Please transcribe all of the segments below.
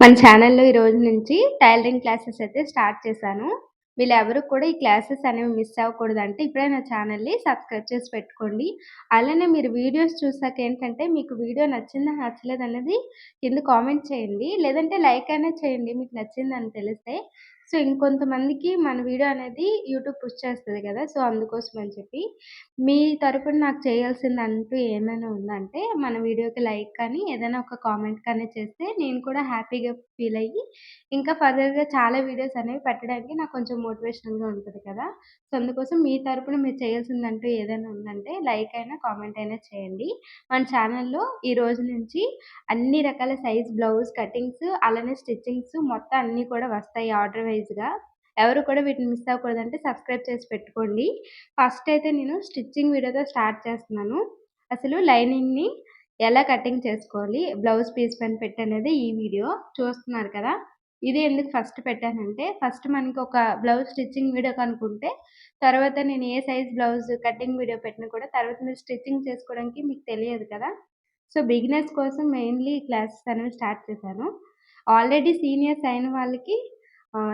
మన ఛానల్‌లో ఈ రోజు నుంచి టైలరింగ్ క్లాసెస్ అయితే స్టార్ట్ చేశాను. వీళ్ళెవరు కూడా ఈ క్లాసెస్ అనేవి మిస్ అవ్వకూడదంటే ఇప్పుడే నా ఛానల్‌ని సబ్స్క్రైబ్ చేసి పెట్టుకోండి. అలానే మీరు వీడియోస్ చూసాక ఏంటంటే మీకు వీడియో నచ్చిందా? అనేది కింద కామెంట్ చేయండి. లేదంటే లైక్ అనేది చేయండి మీకు నచ్చిందని తెలిస్తే. సో, ఇంకొంతమందికి మన వీడియో అనేది యూట్యూబ్ పుష్ చేస్తుంది కదా! సో, అందుకోసం అని చెప్పి మీ తరపున నాకు చేయాల్సింది అంటూ ఏమైనా ఉందంటే మన వీడియోకి లైక్ కానీ, ఏదైనా ఒక కామెంట్ కానీ చేస్తే నేను కూడా హ్యాపీగా ఫీల్ అయ్యి ఇంకా ఫర్దర్‌గా చాలా వీడియోస్ అనేవి పెట్టడానికి నాకు కొంచెం మోటివేషనల్‌గా ఉంటుంది కదా! సో, అందుకోసం మీ తరపున మీరు చేయాల్సిందంటూ ఏదైనా ఉందంటే లైక్ అయినా, కామెంట్ అయినా చేయండి. మన ఛానల్‌లో ఈ రోజు నుంచి అన్ని రకాల సైజ్ బ్లౌజ్ కటింగ్స్ అలానే స్టిచ్చింగ్స్ మొత్తం అన్నీ కూడా వస్తాయి ఆర్డర్ వైజ్గా ఎవరు కూడా వీటిని మిస్ అవ్వకూడదంటే సబ్స్క్రైబ్ చేసి పెట్టుకోండి. ఫస్ట్ అయితే నేను స్టిచ్చింగ్ వీడియోతో స్టార్ట్ చేస్తున్నాను. అసలు లైనింగ్‌ని ఎలా కటింగ్ చేసుకోవాలి బ్లౌజ్ పీస్ పైన పెట్టనేది ఈ వీడియో చూస్తున్నారు కదా! ఇది ఎందుకు ఫస్ట్ పెట్టానంటే ఫస్ట్ మనకి ఒక బ్లౌజ్ స్టిచ్చింగ్ వీడియో కనుక్కుంటే తర్వాత నేను ఏ సైజ్ బ్లౌజ్ కటింగ్ వీడియో పెట్టినా కూడా తర్వాత మీరు స్టిచ్చింగ్ చేసుకోవడానికి మీకు తెలియదు కదా! సో, బిగినర్స్ కోసం మెయిన్‌లీ క్లాసెస్ అనేవి స్టార్ట్ చేశాను. ఆల్రెడీ సీనియర్స్ అయిన వాళ్ళకి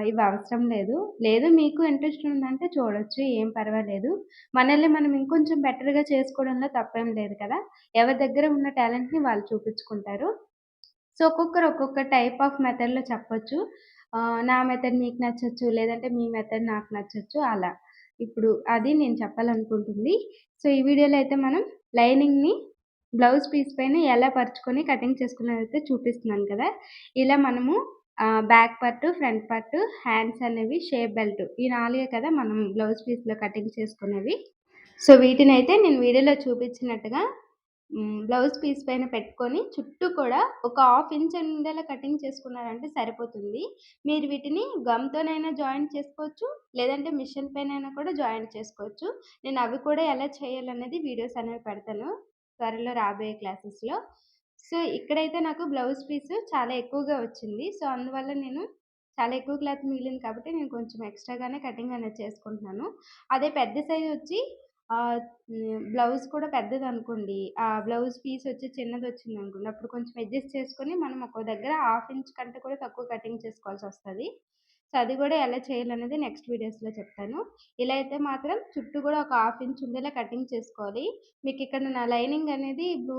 ఇవి అవసరం లేదు. లేదు మీకు ఇంట్రెస్ట్ ఉందంటే చూడొచ్చు ఏం పర్వాలేదు. మనల్ని మనం ఇంకొంచెం బెటర్‌గా చేసుకోవడంలో తప్పేం లేదు కదా! ఎవరి దగ్గర ఉన్న టాలెంట్‌ని వాళ్ళు చూపించుకుంటారు. సో, ఒక్కొక్కరు ఒక్కొక్క టైప్ ఆఫ్ మెథడ్‌లో చెప్పొచ్చు. నా మెథడ్ మీకు నచ్చచ్చు లేదంటే మీ మెథడ్ నాకు నచ్చచ్చు అలా. ఇప్పుడు అది నేను చెప్పాలనుకుంటుంది. సో, ఈ వీడియోలో అయితే మనం లైనింగ్‌ని బ్లౌజ్ పీస్ పైన ఎలా పరుచుకొని కటింగ్ చేసుకున్నదైతే చూపిస్తున్నాను కదా! ఇలా మనము back part, front part, hands అనేవి, షేప్ బెల్ట్ ఈ నాలుగే కదా మనం బ్లౌజ్ పీస్‌లో కటింగ్ చేసుకునేవి. సో, వీటినైతే నేను వీడియోలో చూపించినట్టుగా బ్లౌజ్ పీస్ పైన పెట్టుకొని చుట్టూ కూడా ఒక హాఫ్ ఇంచ్ ఉండేలా కటింగ్ చేసుకున్నారంటే సరిపోతుంది. మీరు వీటిని గమ్‌తోనైనా జాయింట్ చేసుకోవచ్చు. లేదంటే మిషన్ పైన కూడా జాయింట్ చేసుకోవచ్చు. నేను అవి కూడా ఎలా చేయాలనేది వీడియోస్ అనేవి పెడతాను. త్వరలో రాబోయే క్లాసెస్‌లో. సో, ఇక్కడైతే నాకు బ్లౌజ్ పీస్ చాలా ఎక్కువగా వచ్చింది. సో, అందువల్ల నేను చాలా ఎక్కువ క్లాత్ మిగిలింది కాబట్టి నేను కొంచెం ఎక్స్‌ట్రాగానే కటింగ్ అనేది చేసుకుంటున్నాను. అదే పెద్ద సైజ్ వచ్చి బ్లౌజ్ కూడా పెద్దది అనుకోండి ఆ బ్లౌజ్ పీస్ వచ్చి చిన్నది వచ్చింది అనుకోండి అప్పుడు కొంచెం అడ్జస్ట్ చేసుకొని మనం ఒక్కో దగ్గర హాఫ్ ఇంచ్ కంటే కూడా తక్కువ కటింగ్ చేసుకోవాల్సి వస్తుంది సో, అది కూడా ఎలా చేయాలనేది నెక్స్ట్ వీడియోస్‌లో చెప్తాను. ఇలా అయితే మాత్రం చుట్టూ కూడా ఒక హాఫ్ ఇంచ్ ఉండేలా కటింగ్ చేసుకోవాలి. మీకు ఇక్కడ నా లైనింగ్ అనేది బ్లూ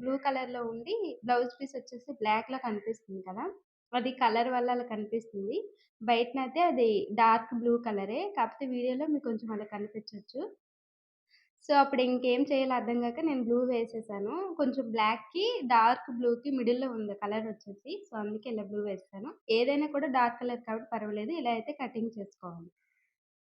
బ్లూ కలర్‌లో ఉండి బ్లౌజ్ పీస్ వచ్చేసి బ్లాక్‌లో కనిపిస్తుంది కదా! అది కలర్ వల్ల అలా కనిపిస్తుంది. బయటనైతే అది డార్క్ బ్లూ కలరే. కాకపోతే వీడియోలో మీకు కొంచెం అలా కనిపించవచ్చు సో, అప్పుడు ఇంకేం చేయాలో అర్థం కాక నేను బ్లూ వేసేసాను. కొంచెం బ్లాక్‌కి, డార్క్ బ్లూకి మిడిల్‌లో ఉంది కలర్ వచ్చేసి. సో, అందుకే ఇలా బ్లూ వేస్తాను ఏదైనా కూడా డార్క్ కలర్ కాబట్టి పర్వాలేదు. ఇలా అయితే కటింగ్ చేసుకోవాలి.